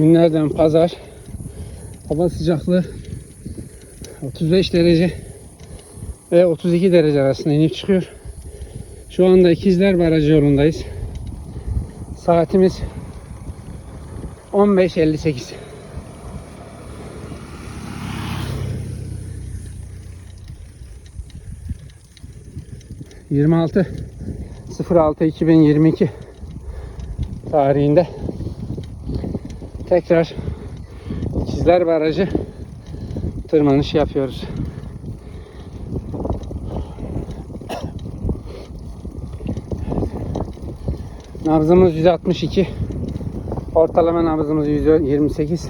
Günlerden pazar. Hava sıcaklığı 35 derece ve 32 derece arasında inip çıkıyor. Şu anda İkizler Barajı yolundayız. Saatimiz 15.58. ...26 06 2022 tarihinde tekrar İkizler Barajı tırmanış yapıyoruz. Nabzımız 162. Ortalama nabzımız 128.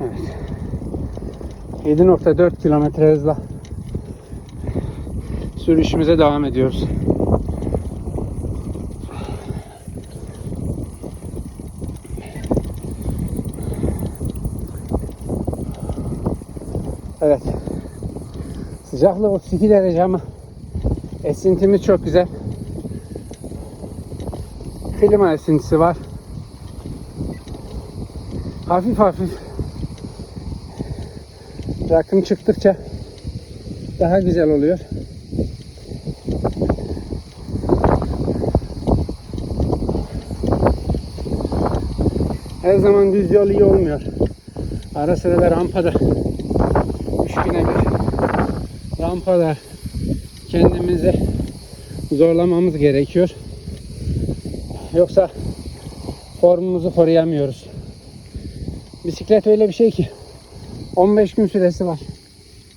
Evet. 7.4 kilometre hızla sürüşümüze devam ediyoruz. Evet. Sıcaklık 32 derece ama esintimiz çok güzel. Klima esintisi var. Hafif hafif rakım çıktıkça daha güzel oluyor. Her zaman düz yol iyi olmuyor. Ara sıra da rampada rampada kendimizi zorlamamız gerekiyor. Yoksa formumuzu koruyamıyoruz. Bisiklet öyle bir şey ki 15 gün süresi var.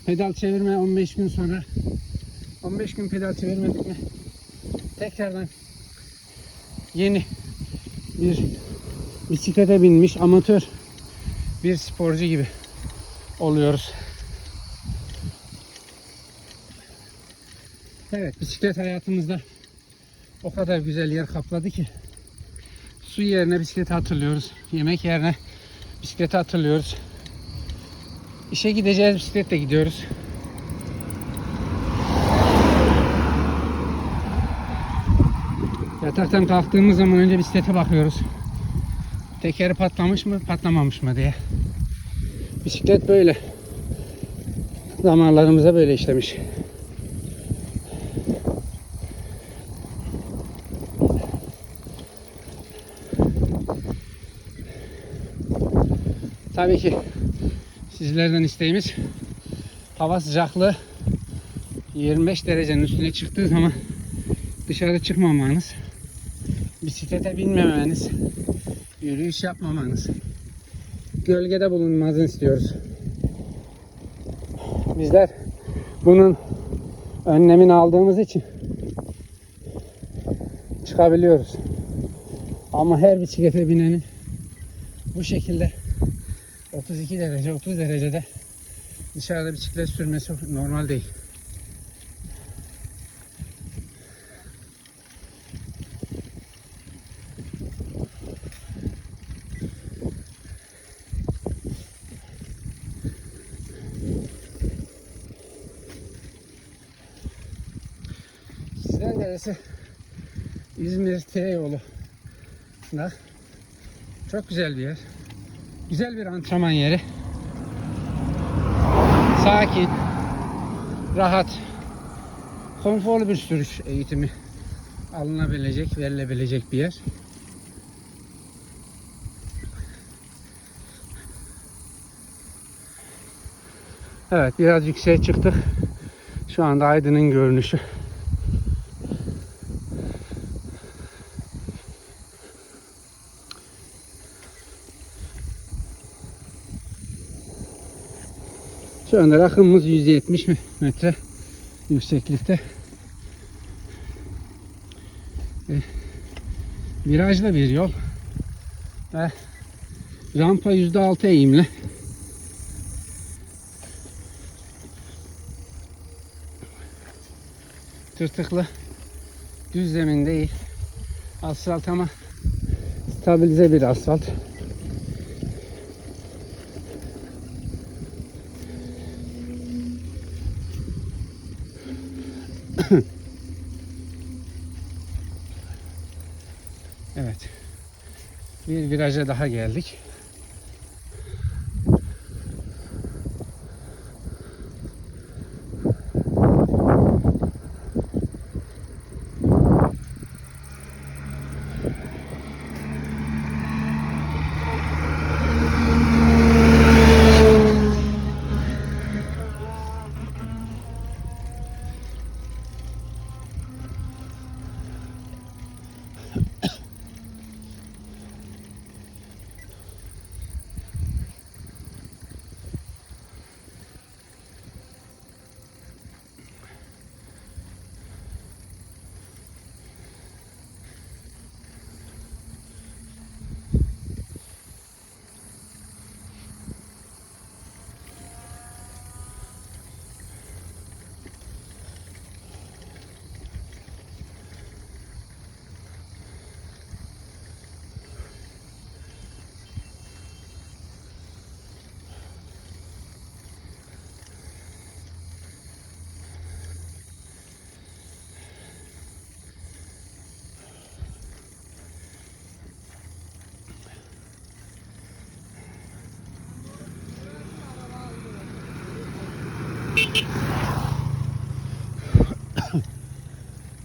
Pedal çevirme 15 gün sonra 15 gün pedal çevirmedik mi tekrardan yeni bir bisiklete binmiş amatör bir sporcu gibi oluyoruz. Evet bisiklet hayatımızda o kadar güzel yer kapladı ki su yerine bisikleti hatırlıyoruz. Yemek yerine bisikleti hatırlıyoruz. İşe gideceğiz bisikletle gidiyoruz. Yataktan kalktığımız zaman önce bisiklete bakıyoruz. Tekeri patlamış mı, patlamamış mı diye. Bisiklet böyle. Damarlarımıza böyle işlemiş. Tabii ki sizlerden isteğimiz hava sıcaklığı 25 derecenin üstüne çıktığı zaman dışarı çıkmamanız, bisiklete binmemeniz, yürüyüş yapmamanız, gölgede bulunmanızı istiyoruz. Bizler bunun önlemini aldığımız için çıkabiliyoruz. Ama her bisiklete binenin bu şekilde 32 derece, 30 derecede dışarıda bisiklet sürmesi normal değil. Sizler Deresi İzmir T yolu. Çok güzel bir yer. Güzel bir antrenman yeri. Sakin, rahat, konforlu bir sürüş eğitimi alınabilecek, verilebilecek bir yer. Evet, biraz yükseğe çıktık. Şu anda Aydın'ın görünüşü. Şu anda rakımımız 170 metre yükseklikte. E, virajlı bir yol ve rampa %6 eğimli. Tırtıklı düz zemin değil. Asfalt ama stabilize bir asfalt. Bir viraja daha geldik.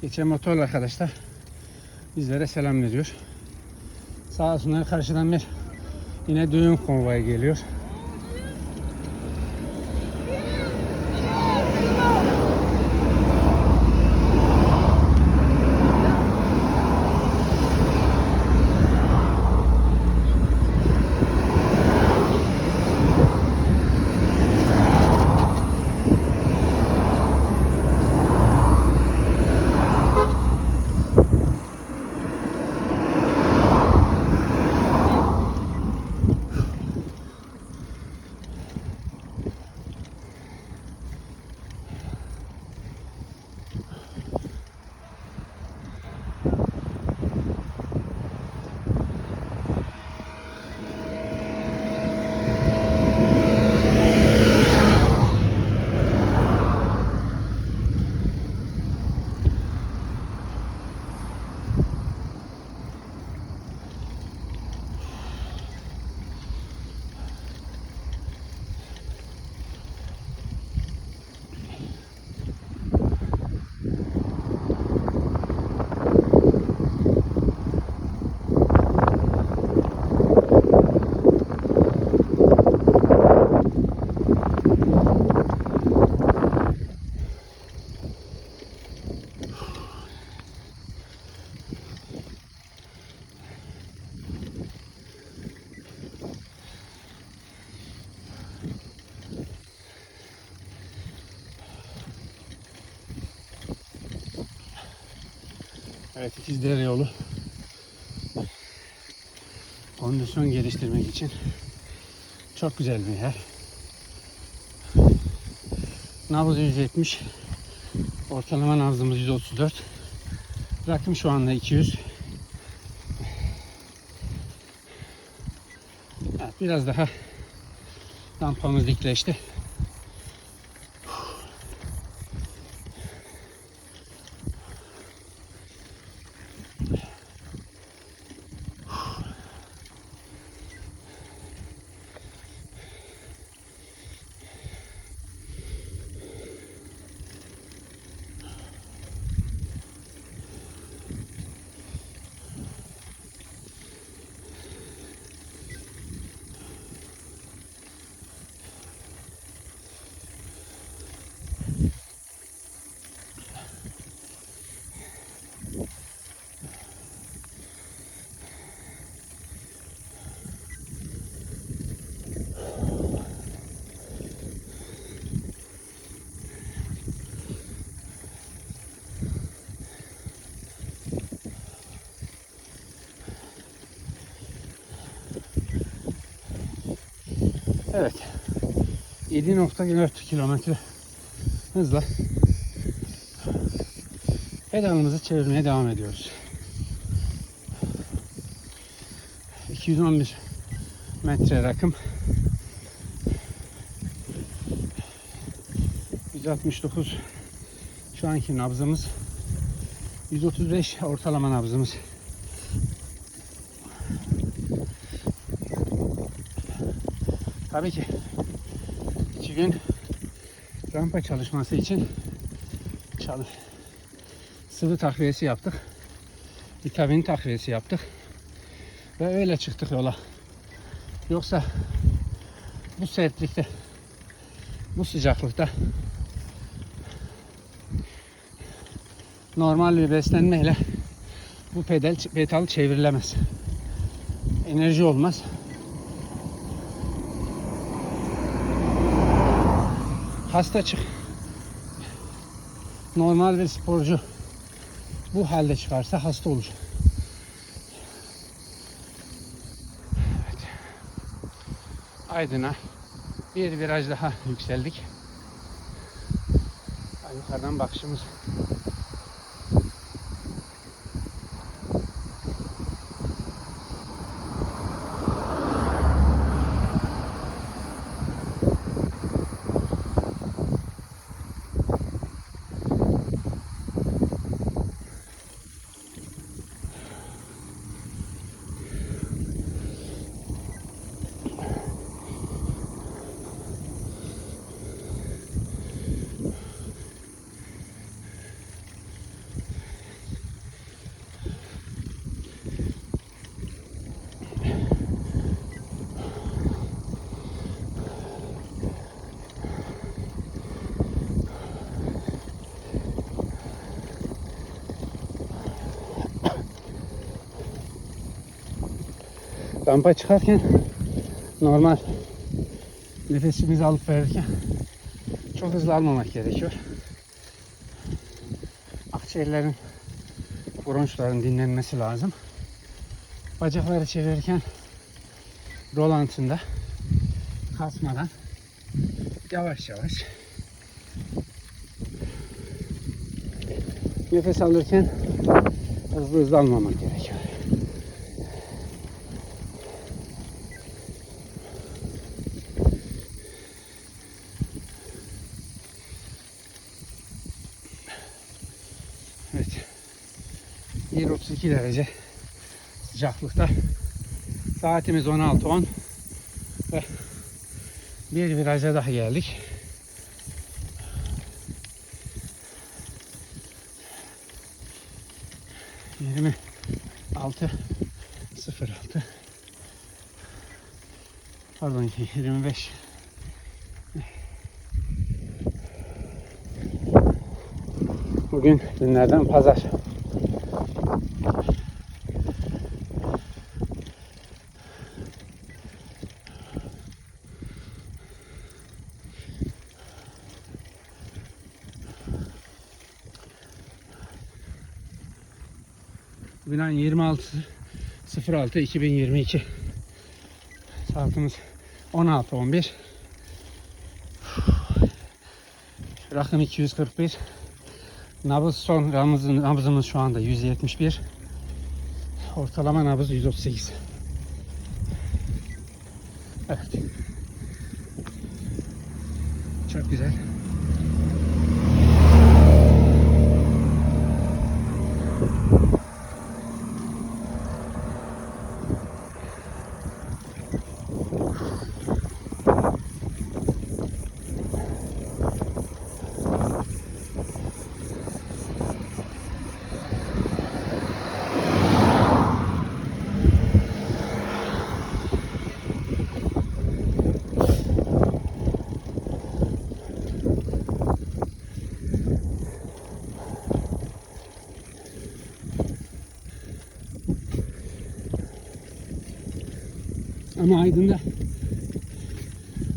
Geçen motorlu arkadaşlar bizlere selam veriyor. Sağ olsunlar karşıdan bir yine düğün konvoyu geliyor. Evet İkizdere yolu kondisyon geliştirmek için çok güzel bir yer. Nabız 170 ortalama nabzımız 134 rakım şu anda 200 evet, biraz daha rampamız dikleşti. Evet. 7.4 kilometre hızla pedalımızı çevirmeye devam ediyoruz. 211 metre rakım 169 şu anki nabzımız 135 ortalama nabzımız Tabii ki iki gün rampa çalışması için çalış sıvı takviyesi yaptık. Vitamin takviyesi yaptık. Ve öyle çıktık yola. Yoksa bu sertlikte bu sıcaklıkta normal bir beslenmeyle bu pedal pedal çevrilemez. Enerji olmaz. Hasta çık. Normal bir sporcu bu halde çıkarsa hasta olur. Evet. Aydın'a bir viraj daha yükseldik. Yukarıdan bakışımız rampa çıkarken normal nefesimizi alıp verirken çok hızlı almamak gerekiyor. Akciğerlerin bronşların dinlenmesi lazım. Bacakları çevirirken rolantında kasmadan yavaş yavaş nefes alırken hızlı hızlı almamak gerekiyor. Evet. 1.32 derece sıcaklıkta. Saatimiz 16.10 ve bir viraja daha geldik. Yirmi altı sıfır altı pardon 25 Bugün günlerden pazar. Bugün ayın 26 06 2022 saatimiz 16 11 rakım 241 Nabız son nabızımız, nabızımız şu anda 171. Ortalama nabız 138. Evet. Çok güzel. Ama Aydın'da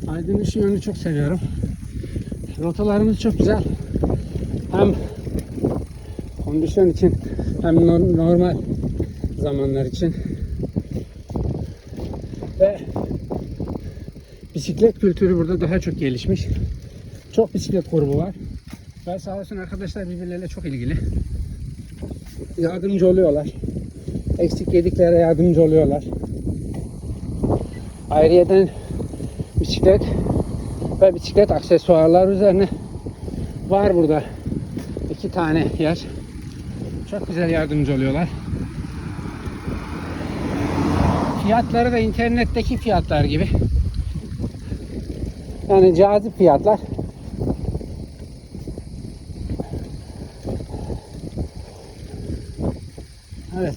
Aydın'ın şu yönünü çok seviyorum. Rotalarımız çok güzel. Hem kondisyon için hem nor- normal zamanlar için ve bisiklet kültürü burada daha çok gelişmiş. Çok bisiklet grubu var. Ve sağ olsun arkadaşlar birbirleriyle çok ilgili. Yardımcı oluyorlar. Eksik yediklere yardımcı oluyorlar. Ayrıyeten bisiklet ve bisiklet aksesuarlar üzerine var burada iki tane yer. Çok güzel yardımcı oluyorlar. Fiyatları da internetteki fiyatlar gibi. Yani cazip fiyatlar. Evet.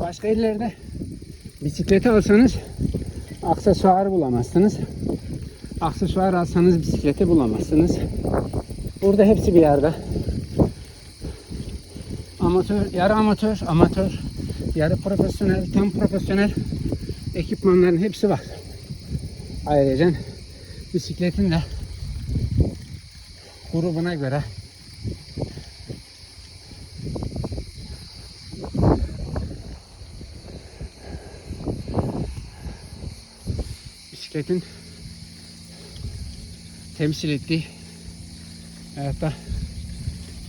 Başka illerde bisikleti alsanız aksesuar bulamazsınız. Aksesuar alsanız bisikleti bulamazsınız. Burada hepsi bir yerde. Amatör, yarı amatör, amatör, yarı profesyonel, tam profesyonel ekipmanların hepsi var. Ayrıca bisikletin de grubuna göre bisikletin temsil ettiği hayatta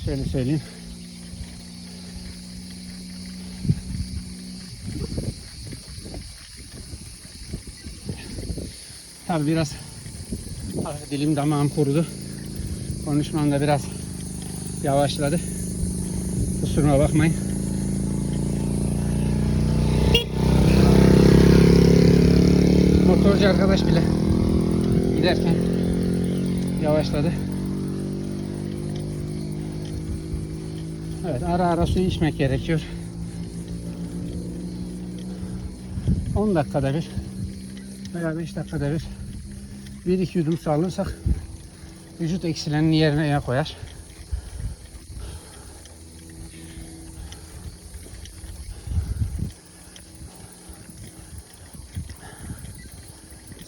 şöyle söyleyeyim Tabi biraz dilim damağım kurudu. Konuşmam da biraz yavaşladı. Kusuruma bakmayın. Motorcu arkadaş bile giderken yavaşladı. Evet ara ara su içmek gerekiyor. 10 dakikada bir veya 5 dakikada bir bir iki yudum su alırsak vücut eksilerini yerine yer koyar.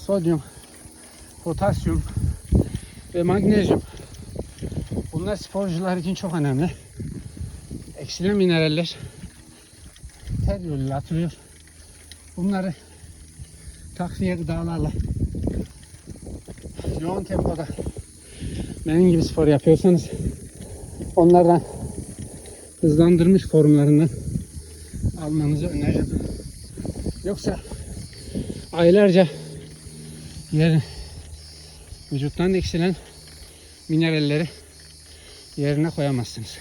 Sodyum, potasyum ve magnezyum bunlar sporcular için çok önemli. Eksilen mineraller ter yoluyla atılıyor. Bunları takviye gıdalarla yoğun tempoda benim gibi spor yapıyorsanız onlardan hızlandırmış formlarından almanızı öneririm. Yoksa aylarca yer, vücuttan eksilen mineralleri yerine koyamazsınız.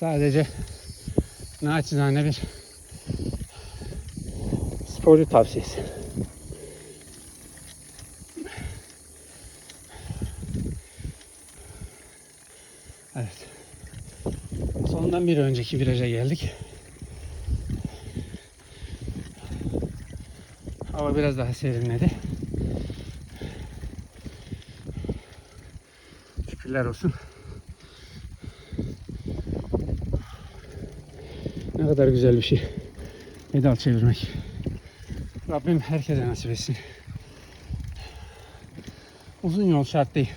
Sadece naçizane bir sporcu tavsiyesi. Evet. Sondan bir önceki viraja geldik. Hava biraz daha serinledi. Şükürler olsun. Ne kadar güzel bir şey. Pedal çevirmek. Rabbim herkese nasip etsin. Uzun yol şart değil.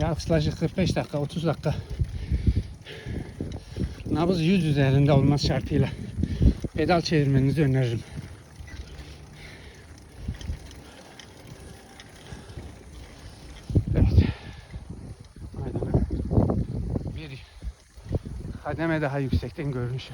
Yaklaşık 45 dakika, 30 dakika. Nabız 100 üzerinde olmaz şartıyla pedal çevirmenizi öneririm. Evet. Aynen. Bir kademe daha yüksekten görünüş.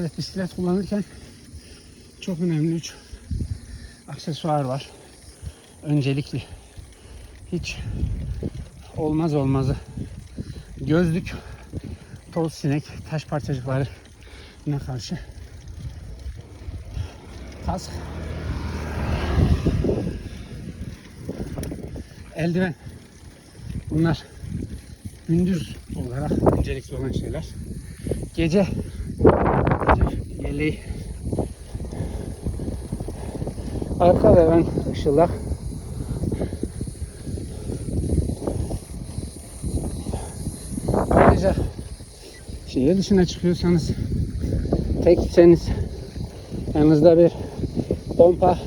Evet bisiklet kullanırken çok önemli üç aksesuar var. Öncelikli hiç olmaz olmazı gözlük, toz sinek, taş parçacıkları ne karşı kask eldiven bunlar gündüz olarak öncelikli olan şeyler. Gece yeleği arka ve ön ayrıca şehir dışına çıkıyorsanız tek gitseniz yanınızda bir pompa,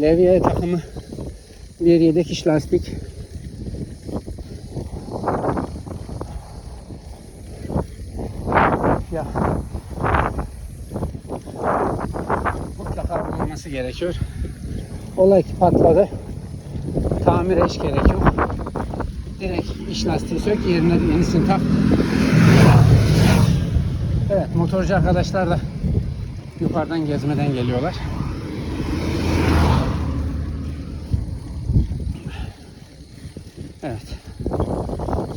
levye takımı, bir yedek iş lastik, gerekiyor. Olay ki patladı. Tamire hiç gerek yok. Direkt iş lastiği sök yerine yenisini tak. Evet motorcu arkadaşlar da yukarıdan gezmeden geliyorlar. Evet.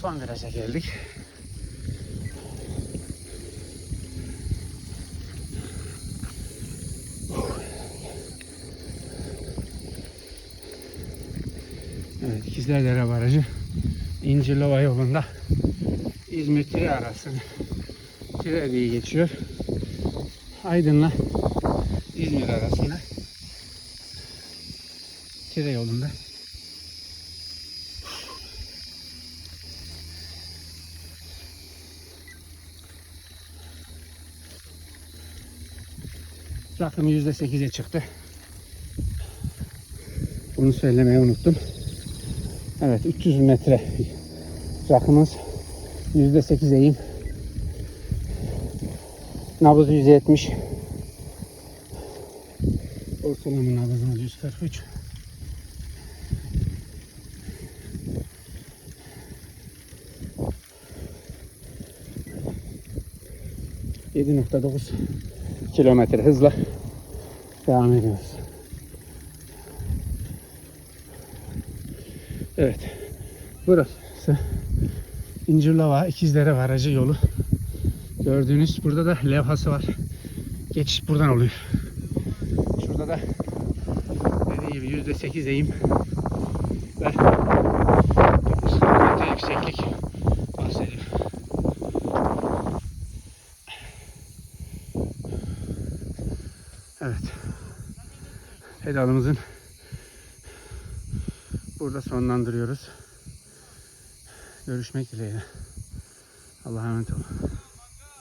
Son viraja geldik. Evet, İkizlerdere Barajı İncirlova yolunda İzmir Tire arası Tire diye geçiyor. Aydın'la İzmir arasında Tire yolunda. Rakım %8'e çıktı. Bunu söylemeyi unuttum. Evet 300 metre rakımız %8 eğim. Nabız 170. Ortalama nabzımız 143. %7.9 kilometre hızla devam ediyoruz. Evet. Burası İncirlova İkizdere Barajı yolu. Gördüğünüz burada da levhası var. Geçiş buradan oluyor. Şurada da dediğim gibi yüzde sekiz eğim ve 9 metre yükseklik bahsediyor. Evet. Pedalımızın burada sonlandırıyoruz. Görüşmek dileğiyle. Allah'a emanet olun.